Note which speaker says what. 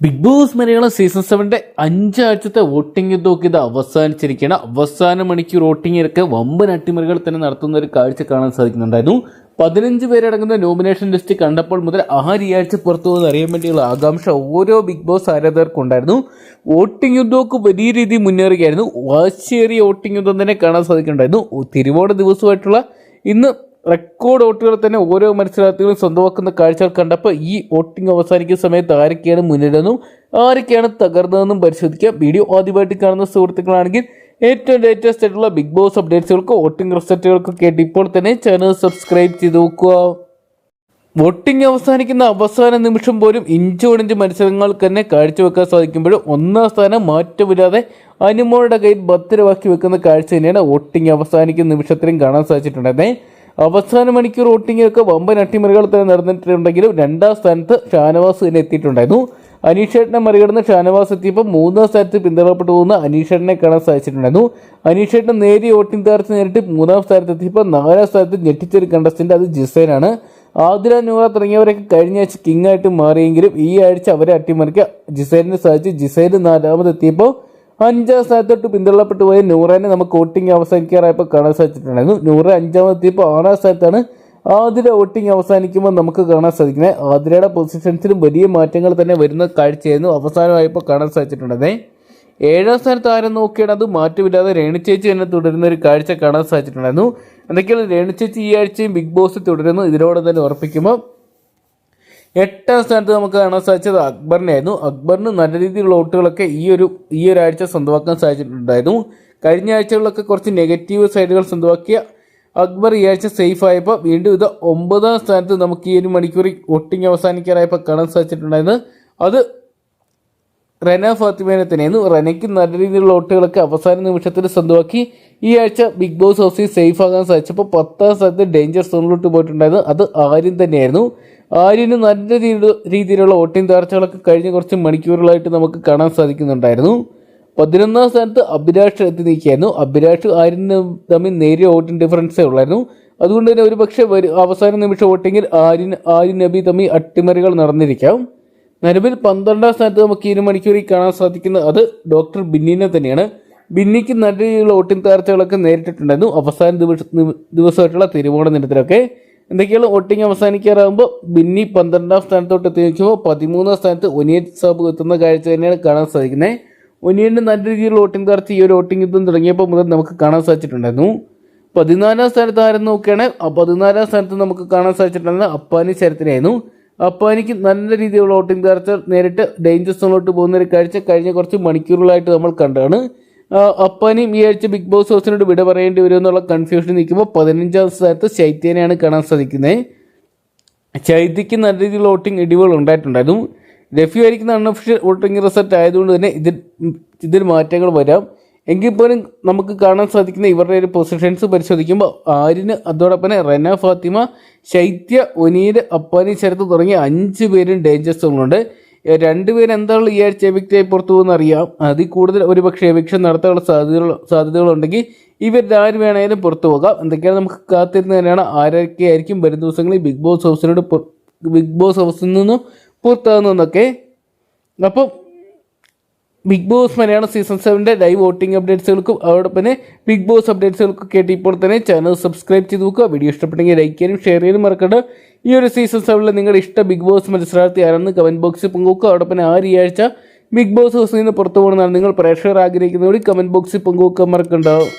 Speaker 1: Big boss Malayalam season സെവന്റെ അഞ്ചാഴ്ചത്തെ voting ഇത് അവസാനിച്ചിരിക്കുകയാണ്. അവസാന മണിക്കൂർ വോട്ടിങ്ങിലൊക്കെ വമ്പൻ അട്ടിമറികൾ തന്നെ നടത്തുന്ന ഒരു കാഴ്ച കാണാൻ സാധിക്കുന്നുണ്ടായിരുന്നു. പതിനഞ്ച് പേരടങ്ങുന്ന നോമിനേഷൻ ലിസ്റ്റ് കണ്ടപ്പോൾ മുതൽ ആരിയാഴ്ച പുറത്തു പോകുന്ന അറിയാൻ വേണ്ടിയുള്ള ആകാംക്ഷ ഓരോ ബിഗ് ബോസ് ആരാധകർക്കും ഉണ്ടായിരുന്നു വോട്ടിംഗ് യുദ്ധമൊക്കെ വലിയ രീതിയിൽ മുന്നേറുകയായിരുന്നു. വാശിയേറിയ വോട്ടിംഗ് യുദ്ധം തന്നെ കാണാൻ സാധിക്കുന്നുണ്ടായിരുന്നു. തിരുവോണ ദിവസമായിട്ടുള്ള ഇന്ന് റെക്കോർഡ് വോട്ടുകൾ തന്നെ ഓരോ മത്സരാർത്ഥികളും സ്വന്തമാക്കുന്ന കാഴ്ചകൾ കണ്ടപ്പോൾ ഈ വോട്ടിംഗ് അവസാനിക്കുന്ന സമയത്ത് ആരൊക്കെയാണ് മുന്നിലെന്നും ആരൊക്കെയാണ് തകർന്നതെന്നും പരിശോധിക്കാം. വീഡിയോ ആദ്യമായിട്ട് കാണുന്ന സുഹൃത്തുക്കളാണെങ്കിൽ ഏറ്റവും ലേറ്റസ്റ്റ് ആയിട്ടുള്ള ബിഗ് ബോസ് അപ്ഡേറ്റ്സുകൾക്കോ വോട്ടിംഗ് റിസൾട്ടുകൾക്കൊക്കെ ആയിട്ട് ഇപ്പോൾ തന്നെ ചാനൽ സബ്സ്ക്രൈബ് ചെയ്ത് നോക്കുക. വോട്ടിംഗ് അവസാനിക്കുന്ന അവസാന നിമിഷം പോലും ഇഞ്ചോടിഞ്ച് മത്സരങ്ങൾ തന്നെ കാഴ്ചവെക്കാൻ സാധിക്കുമ്പോഴും ഒന്നാം സ്ഥാനം മാറ്റമില്ലാതെ അനുമോളുടെ കയ്യിൽ ഭദ്രമാക്കി വെക്കുന്ന കാഴ്ച തന്നെയാണ് വോട്ടിംഗ് അവസാനിക്കുന്ന നിമിഷത്തിലും കാണാൻ സാധിച്ചിട്ടുണ്ടായിരുന്നേ അവസാന മണിക്കൂർ വോട്ടിങ്ങിലൊക്കെ വമ്പൻ അട്ടിമറികൾ തന്നെ നടന്നിട്ടുണ്ടെങ്കിലും രണ്ടാം സ്ഥാനത്ത് ഷാനവാസ് തന്നെ എത്തിയിട്ടുണ്ടായിരുന്നു. അനീഷേട്ടനെ മറികടന്ന് ഷാനവാസ് എത്തിയപ്പോൾ മൂന്നാം സ്ഥാനത്ത് പിന്തുണപ്പെട്ടു പോകുന്ന അനീഷേട്ടനെ കാണാൻ സാധിച്ചിട്ടുണ്ടായിരുന്നു. അനീഷേട്ടൻ നേരിയ വോട്ടിംഗ് തകർച്ച നേരിട്ട് മൂന്നാം സ്ഥാനത്ത് എത്തിയപ്പോൾ നാലാം സ്ഥാനത്ത് ഞെട്ടിച്ചൊരു കണ്ടസ്റ്റന്റ് അത് ജിസേനാണ്. ആതിര നൂറ തുടങ്ങിയവരൊക്കെ കഴിഞ്ഞ ആഴ്ച കിങ് ആയിട്ട് മാറിയെങ്കിലും ഈ ആഴ്ച അവരെ അട്ടിമറിക്കാൻ ജിസൈലിന് സാധിച്ചു ജിസൈൽ നാലാമതെത്തിയപ്പോൾ അഞ്ചാം സ്ഥാനത്തോട്ട് പിന്തള്ളപ്പെട്ടു പോയ നൂറേനെ നമുക്ക് വോട്ടിംഗ് അവസാനിക്കാറായപ്പോൾ കാണാൻ സാധിച്ചിട്ടുണ്ടായിരുന്നു. നൂറ് അഞ്ചാമതെത്തിയപ്പോൾ ആറാം സ്ഥാനത്താണ് ആതിര വോട്ടിംഗ് അവസാനിക്കുമ്പോൾ നമുക്ക് കാണാൻ സാധിക്കുന്നത്. ആതിരയുടെ പൊസിഷൻസിലും വലിയ മാറ്റങ്ങൾ തന്നെ വരുന്ന കാഴ്ചയായിരുന്നു അവസാനമായപ്പോൾ കാണാൻ സാധിച്ചിട്ടുണ്ടായി ഏഴാം സ്ഥാനത്ത് ആരും നോക്കിയാണ് അത് മാറ്റമില്ലാതെ രേണുചേച്ചി തന്നെ തുടരുന്ന ഒരു കാഴ്ച കാണാൻ സാധിച്ചിട്ടുണ്ടായിരുന്നു. എന്തൊക്കെയാണ് രേണുചേച്ചി ഈ ആഴ്ചയും ബിഗ് ബോസ് തുടരുന്നു? ഇതിനോട് തന്നെ ഉറപ്പിക്കുമ്പോൾ എട്ടാം സ്ഥാനത്ത് നമുക്ക് കാണാൻ സാധിച്ചത് അക്ബറിനെ ആയിരുന്നു അക്ബറിന് നല്ല രീതിയിലുള്ള വോട്ടുകളൊക്കെ ഈ ഒരു ഈ ഒരാഴ്ച സ്വന്തമാക്കാൻ സാധിച്ചിട്ടുണ്ടായിരുന്നു. കഴിഞ്ഞ ആഴ്ചകളിലൊക്കെ കുറച്ച് നെഗറ്റീവ് സൈഡുകൾ സ്വന്തമാക്കിയ അക്ബർ ഈ ആഴ്ച സേഫ് ആയപ്പോൾ വീണ്ടും ഇത് ഒമ്പതാം സ്ഥാനത്ത് നമുക്ക് ഈ ഒരു മണിക്കൂറിൽ വോട്ടിംഗ് അവസാനിക്കാറായപ്പോൾ കാണാൻ സാധിച്ചിട്ടുണ്ടായിരുന്നു. അത് റെന ഫാത്തിമേനെ തന്നെയായിരുന്നു. റെനയ്ക്ക് നല്ല രീതിയിലുള്ള വോട്ടുകളൊക്കെ അവസാന നിമിഷത്തിൽ സ്വന്തമാക്കി ഈ ആഴ്ച ബിഗ് ബോസ് ഹൗസിൽ സേഫ് ആകാൻ സാധിച്ചപ്പോൾ പത്താം സ്ഥാനത്ത് ഡേഞ്ചർ സോണിലോട്ട് പോയിട്ടുണ്ടായിരുന്നു. അത് ആരും തന്നെയായിരുന്നു. ആര്യന് നല്ല രീതി- രീതിയിലുള്ള വോട്ടിംഗ് തകർച്ചകളൊക്കെ കഴിഞ്ഞ കുറച്ച് മണിക്കൂറുകളായിട്ട് നമുക്ക് കാണാൻ സാധിക്കുന്നുണ്ടായിരുന്നു. പതിനൊന്നാം സ്ഥാനത്ത് അഭിലാഷ് എത്തി നിൽക്കുകയായിരുന്നു. അഭിലാഷ് ആര്യനും തമ്മിൽ നേരിയ വോട്ടിംഗ് ഡിഫറൻസേ ഉള്ളായിരുന്നു. അതുകൊണ്ട് തന്നെ ഒരു പക്ഷേ അവസാന നിമിഷ വോട്ടിങ്ങിൽ ആര്യൻ ആര്യൻ നബി തമ്മിൽ അട്ടിമറികൾ നടന്നിരിക്കാം. നിലവിൽ പന്ത്രണ്ടാം സ്ഥാനത്ത് നമുക്ക് ഇരു മണിക്കൂറിൽ കാണാൻ സാധിക്കുന്നത് അത് ഡോക്ടർ ബിന്നിനെ തന്നെയാണ്. ബിന്നിക്ക് നല്ല രീതിയിലുള്ള വോട്ടിംഗ് തകർച്ചകളൊക്കെ നേരിട്ടിട്ടുണ്ടായിരുന്നു. അവസാന ദിവസ ദിവസമായിട്ടുള്ള തിരുവോണ ദിനത്തിലൊക്കെ. എന്തൊക്കെയാണ് വോട്ടിംഗ് അവസാനിക്കാറാകുമ്പോൾ ബിന്നി പന്ത്രണ്ടാം സ്ഥാനത്തോട്ട് എത്തി നിൽക്കുമ്പോൾ പതിമൂന്നാം സ്ഥാനത്ത് ഒനിയൻ സാബ് എത്തുന്ന കാഴ്ച തന്നെയാണ് കാണാൻ സാധിക്കുന്നത് ഒനിയന്റെ നല്ല രീതിയിലുള്ള വോട്ടിംഗ് കാർച്ച് ഈ ഒരു വോട്ടിംഗ് യുദ്ധം തുടങ്ങിയപ്പോൾ മുതൽ നമുക്ക് കാണാൻ സാധിച്ചിട്ടുണ്ടായിരുന്നു. പതിനാലാം സ്ഥാനത്ത് ആരെന്ന് നോക്കുകയാണെങ്കിൽ പതിനാലാം സ്ഥാനത്ത് നമുക്ക് കാണാൻ സാധിച്ചിട്ടുണ്ടായിരുന്ന അപ്പാനി ചരിത്രമായിരുന്നു അപ്പാനിക്ക് നല്ല രീതിയിലുള്ള വോട്ടിംഗ് താർച്ച നേരിട്ട് ഡേഞ്ചർ സോണിലോട്ട് പോകുന്ന ഒരു കാഴ്ച കഴിഞ്ഞ കുറച്ച് മണിക്കൂറുകളായിട്ട് നമ്മൾ കണ്ടതാണ്. ആ, അപ്പാനിയും ഈ ആഴ്ച ബിഗ് ബോസ് ഹൗസിനോട് വിട പറയേണ്ടി വരും എന്നുള്ള കൺഫ്യൂഷൻ നിൽക്കുമ്പോൾ പതിനഞ്ചാം സ്ഥാനത്ത് ശൈത്യനെയാണ് കാണാൻ സാധിക്കുന്നത് ചൈത്യക്ക് നല്ല രീതിയിലുള്ള വോട്ടിംഗ് ഇടിവുകൾ ഉണ്ടായിട്ടുണ്ടായിരുന്നു. രഫി ആയിരിക്കുന്ന അൺഒഫീഷ്യൽ വോട്ടിംഗ് റിസൾട്ട് ആയതുകൊണ്ട് തന്നെ ഇതിൽ ഇതിൽ മാറ്റങ്ങൾ വരാം. എങ്കിൽ പോലും നമുക്ക് കാണാൻ സാധിക്കുന്ന ഇവരുടെ ഒരു പൊസിഷൻസ് പരിശോധിക്കുമ്പോൾ ആര്യന് അതോടൊപ്പം തന്നെ റെന ഫാത്തിമ ശൈത്യ ഒനീര് അപ്പാനി ശരത്ത് തുടങ്ങിയ അഞ്ച് പേരും ഡേഞ്ചർ സോണിലുണ്ട് രണ്ടുപേരും എന്താണ് ഈ ആഴ്ച എവിക്റ്റായി പുറത്തു പോകുന്ന അറിയാം. അതിൽ കൂടുതൽ ഒരുപക്ഷെ എവിക്ഷൻ നടത്താനുള്ള സാധ്യതകൾ സാധ്യതകളുണ്ടെങ്കിൽ ഇവരിൽ ആര് വേണമെങ്കിലും പുറത്തു പോകാം. എന്തൊക്കെയാണ് നമുക്ക് കാത്തിരുന്ന് തന്നെയാണ് ആരൊക്കെ ആയിരിക്കും വരും ദിവസങ്ങളിൽ ബിഗ് ബോസ് ഹൗസിനോട് ബിഗ് ബോസ് ഹൗസിൽ നിന്നും പുറത്താകുന്നതെന്നൊക്കെ. അപ്പം ബിഗ് ബോസ് മലയാളം സീസൺ സെവന്റെ ലൈവ് വോട്ടിംഗ് അപ്ഡേറ്റ്സുകൾക്കും അതോടൊപ്പം തന്നെ ബിഗ് ബോസ് അപ്ഡേറ്റ്സുകൾക്കും കേട്ട് ഇപ്പോൾ തന്നെ ചാനൽ സബ്സ്ക്രൈബ് ചെയ്ത് നോക്കുക. വീഡിയോ ഇഷ്ടപ്പെട്ടെങ്കിൽ ലൈക്ക് ചെയ്യാനും ഷെയർ ചെയ്യാനും മറക്കണ്ട. ഈ ഒരു സീസൺ സെവനിൽ നിങ്ങളുടെ ഇഷ്ട ബിഗ് ബോസ് മത്സരാർത്ഥി ആരെന്ന് കമന്റ് ബോക്സിൽ പങ്കുവെക്കുക. അതോടൊപ്പം ആര് ഈ ആഴ്ച ബിഗ് ബോസ് ഹൗസിൽ നിന്ന് പുറത്തു പോകണമെന്നാണ് നിങ്ങൾ പ്രേക്ഷകർ ആഗ്രഹിക്കുന്നതോടെ കമന്റ് ബോക്സിൽ പങ്കുവെക്കാൻ മറക്കണ്ടാവും